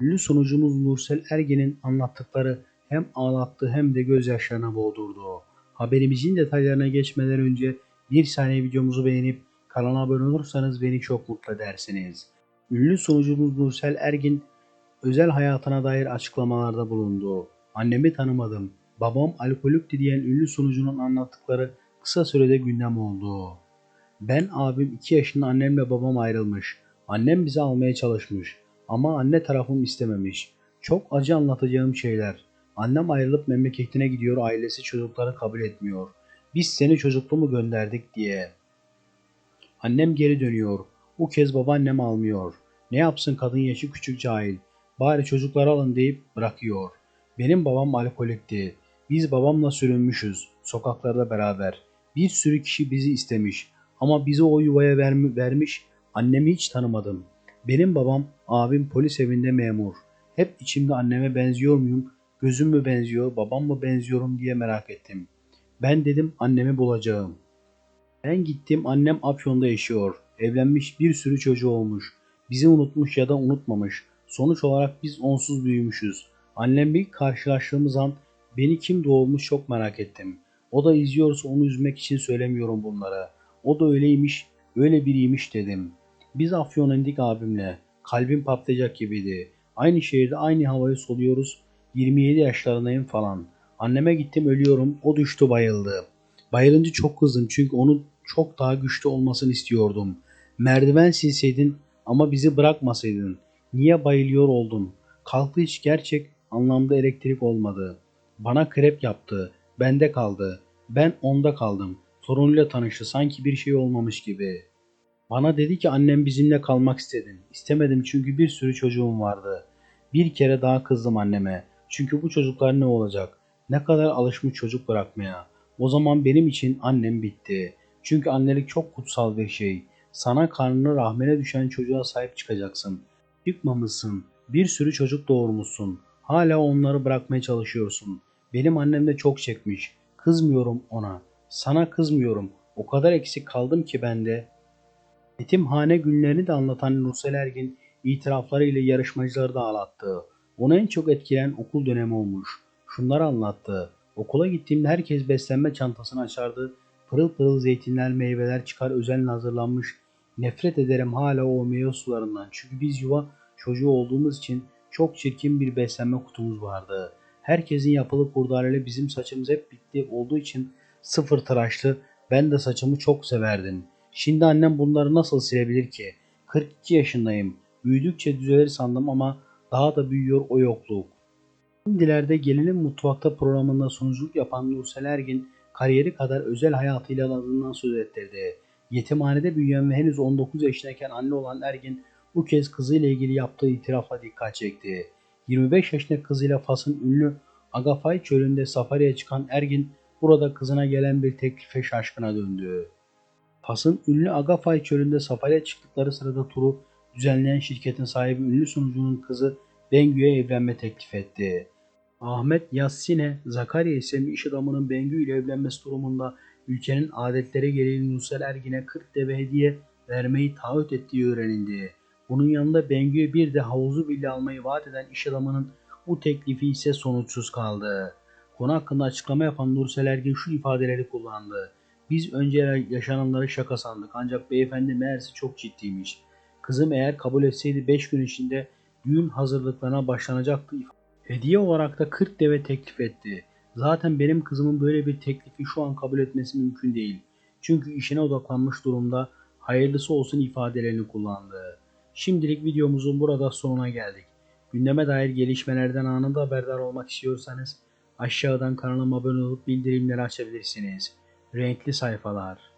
Ünlü sunucumuz Nursel Ergen'in anlattıkları hem ağlattı hem de gözyaşlarına boğdurdu. Haberimizin detaylarına geçmeden önce bir saniye videomuzu beğenip kanala abone olursanız beni çok mutlu edersiniz. Ünlü sunucumuz Nursel Ergin özel hayatına dair açıklamalarda bulundu. Annemi tanımadım, babam alkolikti diyen ünlü sunucunun anlattıkları kısa sürede gündem oldu. Ben abim 2 yaşında annemle babam ayrılmış. Annem bizi almaya çalışmış. Ama anne tarafım istememiş. Çok acı anlatacağım şeyler. Annem ayrılıp memleketine gidiyor ailesi çocukları kabul etmiyor. Biz seni çocukluğumu gönderdik diye. Annem geri dönüyor. Bu kez babaannem almıyor. Ne yapsın kadın yaşı küçük cahil. Bari çocukları alın deyip bırakıyor. Benim babam alkolikti. Biz babamla sürünmüşüz. Sokaklarda beraber. Bir sürü kişi bizi istemiş. Ama bizi o yuvaya vermi- vermiş. Annemi hiç tanımadım. Benim babam, abim polis evinde memur. Hep içimde anneme benziyor muyum, gözüm mü benziyor, babam mı benziyorum diye merak ettim. Ben dedim annemi bulacağım. Ben gittim annem Afyon'da yaşıyor. Evlenmiş bir sürü çocuğu olmuş. Bizi unutmuş ya da unutmamış. Sonuç olarak biz onsuz büyümüşüz. Annem bir karşılaştığımız an beni kim doğurmuş çok merak ettim. O da izliyorsa onu üzmek için söylemiyorum bunları. O da öyleymiş, öyle biriymiş dedim. Biz Afyon'a indik abimle. Kalbim patlayacak gibiydi. Aynı şehirde aynı havayı soluyoruz. 27 yaşlarındayım falan. Anneme gittim ölüyorum. O düştü bayıldı. Bayılınca çok kızdım çünkü onu çok daha güçlü olmasını istiyordum. Merdiven silseydin ama bizi bırakmasaydın. Niye bayılıyor oldun? Kalktı hiç gerçek anlamda elektrik olmadı. Bana krep yaptı. Bende kaldı. Ben onda kaldım. Torunuyla tanıştı sanki bir şey olmamış gibi. Bana dedi ki annem bizimle kalmak istedin. İstemedim çünkü bir sürü çocuğum vardı. Bir kere daha kızdım anneme. Çünkü bu çocuklar ne olacak? Ne kadar alışmış çocuk bırakmaya. O zaman benim için annem bitti. Çünkü annelik çok kutsal bir şey. Sana karnını rahmine düşen çocuğa sahip çıkacaksın. Çıkmamışsın. Bir sürü çocuk doğurmuşsun. Hala onları bırakmaya çalışıyorsun. Benim annem de çok çekmiş. Kızmıyorum ona. Sana kızmıyorum. O kadar eksik kaldım ki ben de. Yetimhane günlerini de anlatan Nursel Ergin itiraflarıyla yarışmacıları da ağlattı. Onu en çok etkileyen okul dönemi olmuş. Şunları anlattı. Okula gittiğimde herkes beslenme çantasını açardı. Pırıl pırıl zeytinler, meyveler çıkar özenle hazırlanmış. Nefret ederim hala o meyve sularından. Çünkü biz yuva çocuğu olduğumuz için çok çirkin bir beslenme kutumuz vardı. Herkesin yapılı kurdaleli bizim saçımız hep bitti olduğu için sıfır tıraşlı. Ben de saçımı çok severdim. Şimdi annem bunları nasıl silebilir ki? 42 yaşındayım. Büyüdükçe düzelir sandım ama daha da büyüyor o yokluk. Şimdilerde Gelinin Mutfakta programında sunuculuk yapan Nursel Ergin kariyeri kadar özel hayatıyla adından söz ettirdi. Yetimhanede büyüyen ve henüz 19 yaşındayken anne olan Ergin bu kez kızıyla ilgili yaptığı itirafla dikkat çekti. 25 yaşındaki kızıyla Fas'ın ünlü Agafay çölünde safariye çıkan Ergin burada kızına gelen bir teklife şaşkına döndü. Fas'ın ünlü Agafay çölünde safariye çıktıkları sırada turu düzenleyen şirketin sahibi ünlü sunucunun kızı Bengü'ye evlenme teklif etti. Ahmet Yassine Zakarya isimli iş adamının Bengü ile evlenmesi durumunda ülkenin adetleri gereği Nursel Ergin'e 40 deve hediye vermeyi taahhüt ettiği öğrenildi. Bunun yanında Bengü'ye bir de havuzu bile almayı vaat eden iş adamının bu teklifi ise sonuçsuz kaldı. Konu hakkında açıklama yapan Nursel Ergin şu ifadeleri kullandı. Biz önce yaşananları şaka sandık ancak beyefendi meğerse çok ciddiymiş. Kızım eğer kabul etseydi 5 gün içinde düğün hazırlıklarına başlanacaktı. Hediye olarak da 40 deve teklif etti. Zaten benim kızımın böyle bir teklifi şu an kabul etmesi mümkün değil. Çünkü işine odaklanmış durumda hayırlısı olsun ifadelerini kullandı. Şimdilik videomuzun burada sonuna geldik. Gündeme dair gelişmelerden anında haberdar olmak istiyorsanız aşağıdan kanalıma abone olup bildirimleri açabilirsiniz. Renkli sayfalar.